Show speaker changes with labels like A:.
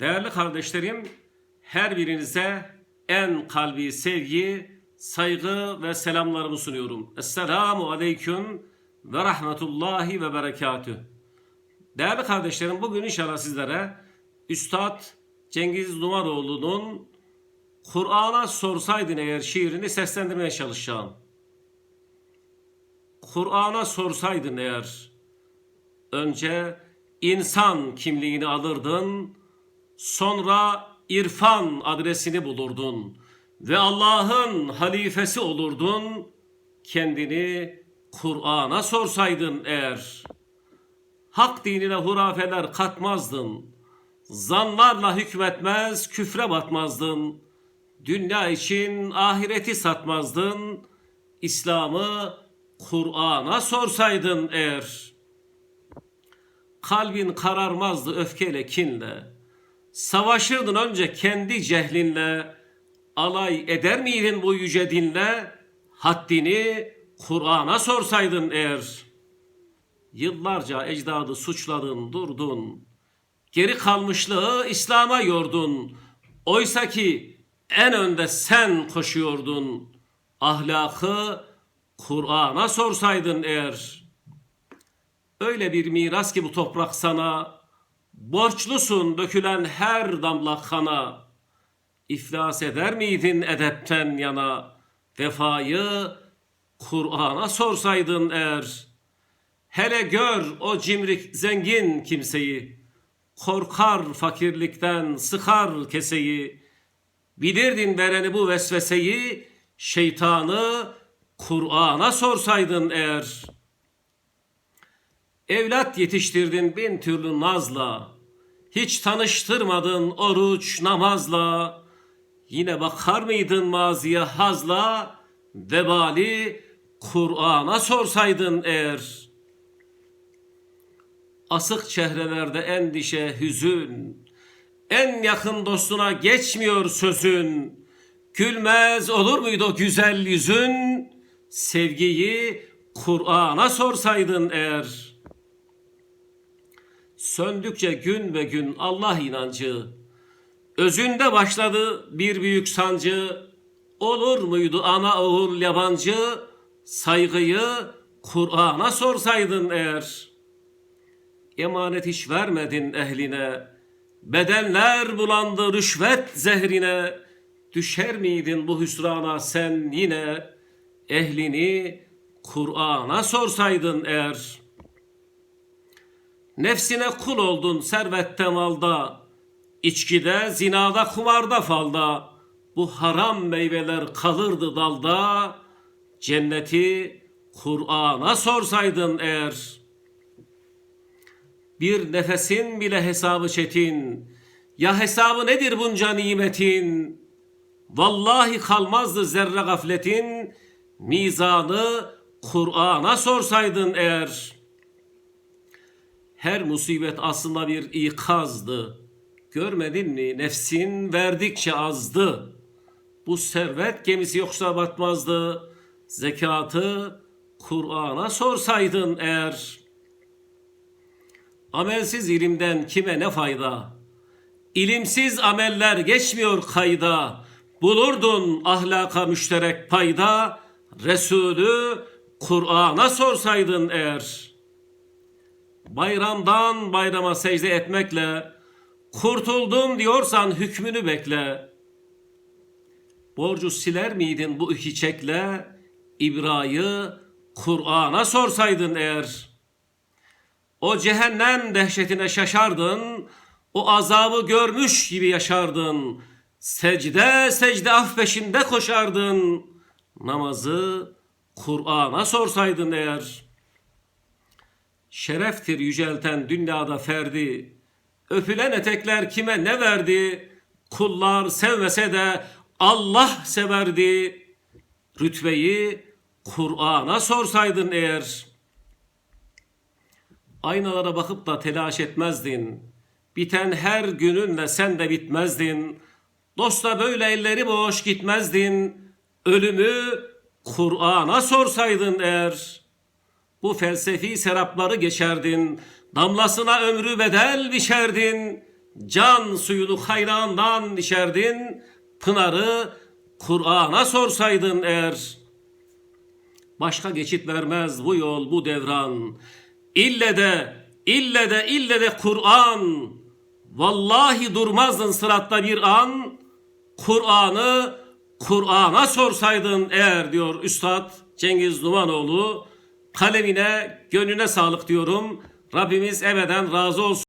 A: Değerli kardeşlerim, her birinize en kalbi sevgi, saygı ve selamlarımı sunuyorum. Esselamu aleyküm ve rahmetullahi ve berekatüh. Değerli kardeşlerim, bugün inşallah sizlere Üstad Cengiz Dumaroğlu'nun Kur'an'a sorsaydın eğer şiirini seslendirmeye çalışacağım. Kur'an'a sorsaydın eğer önce insan kimliğini alırdın, sonra irfan adresini bulurdun ve Allah'ın halifesi olurdun, kendini Kur'an'a sorsaydın eğer. Hak dinine hurafeler katmazdın, zanlarla hükmetmez, küfre batmazdın, dünya için ahireti satmazdın, İslam'ı Kur'an'a sorsaydın eğer.'' kalbin kararmazdı öfkeyle, kinle. Savaşırdın önce kendi cehlinle, alay eder miydin bu yüce dinle? Haddini Kur'an'a sorsaydın eğer. Yıllarca ecdadı suçladın, durdun. Geri kalmışlığı İslam'a yordun. Oysa ki en önde sen koşuyordun. Ahlakı Kur'an'a sorsaydın eğer.'' Öyle bir miras ki bu toprak sana, borçlusun dökülen her damla kana. İflas eder miydin edepten yana, vefayı Kur'an'a sorsaydın eğer. Hele gör o cimrik zengin kimseyi, korkar fakirlikten sıkar keseyi. Bilirdin vereni bu vesveseyi, şeytanı Kur'an'a sorsaydın eğer.'' Evlat yetiştirdin bin türlü nazla. Hiç tanıştırmadın oruç namazla. Yine bakar mıydın maziye hazla? Vebali Kur'an'a sorsaydın eğer. Asık çehrelerde endişe, hüzün. En yakın dostuna geçmiyor sözün. Gülmez olur muydu o güzel yüzün? Sevgiyi Kur'an'a sorsaydın eğer.'' Söndükçe gün ve gün Allah inancı, özünde başladı bir büyük sancı, olur muydu ana oğul yabancı, saygıyı Kur'an'a sorsaydın eğer. Emanet hiç vermedin ehline, bedenler bulandı rüşvet zehrine, düşer miydin bu hüsrana sen yine, ehlini Kur'an'a sorsaydın eğer.'' Nefsine kul oldun servette malda, içkide, zinada, kumarda falda. Bu haram meyveler kalırdı dalda, cenneti Kur'an'a sorsaydın eğer. Bir nefesin bile hesabı çetin, ya hesabı nedir bunca nimetin? Vallahi kalmazdı zerre gafletin, mizanı Kur'an'a sorsaydın eğer.'' Her musibet aslında bir ikazdı. Görmedin mi nefsin verdikçe azdı. Bu servet gemisi yoksa batmazdı. Zekatı Kur'an'a sorsaydın eğer. Amelsiz ilimden kime ne fayda? İlimsiz ameller geçmiyor kayda. Bulurdun ahlaka müşterek payda. Resulü Kur'an'a sorsaydın eğer.'' Bayramdan bayrama secde etmekle kurtuldum diyorsan hükmünü bekle. Borcu siler miydin bu iki çekle? İbra'yı Kur'an'a sorsaydın eğer. O cehennem dehşetine şaşardın, o azabı görmüş gibi yaşardın. Secde secde af peşinde koşardın. Namazı Kur'an'a sorsaydın eğer.'' Şereftir yücelten dünyada ferdi. Öpülen etekler kime ne verdi? Kullar sevmese de Allah severdi. Rütbeyi Kur'an'a sorsaydın eğer. Aynalara bakıp da telaş etmezdin. Biten her gününle sen de bitmezdin. Dosta böyle elleri boş gitmezdin. Ölümü Kur'an'a sorsaydın eğer.'' Bu felsefi serapları geçerdin, damlasına ömrü bedel biçerdin. can suyunu hayrağından içerdin, Pınarı Kur'an'a sorsaydın eğer. Başka geçit vermez bu yol bu devran. İlle de, ille de, ille de Kur'an. Vallahi durmazdın sıratta bir an. Kur'an'ı Kur'an'a sorsaydın eğer diyor Üstad Cengiz Numanoğlu. Kalemine, gönlüne sağlık diyorum. Rabbimiz ebeden razı olsun.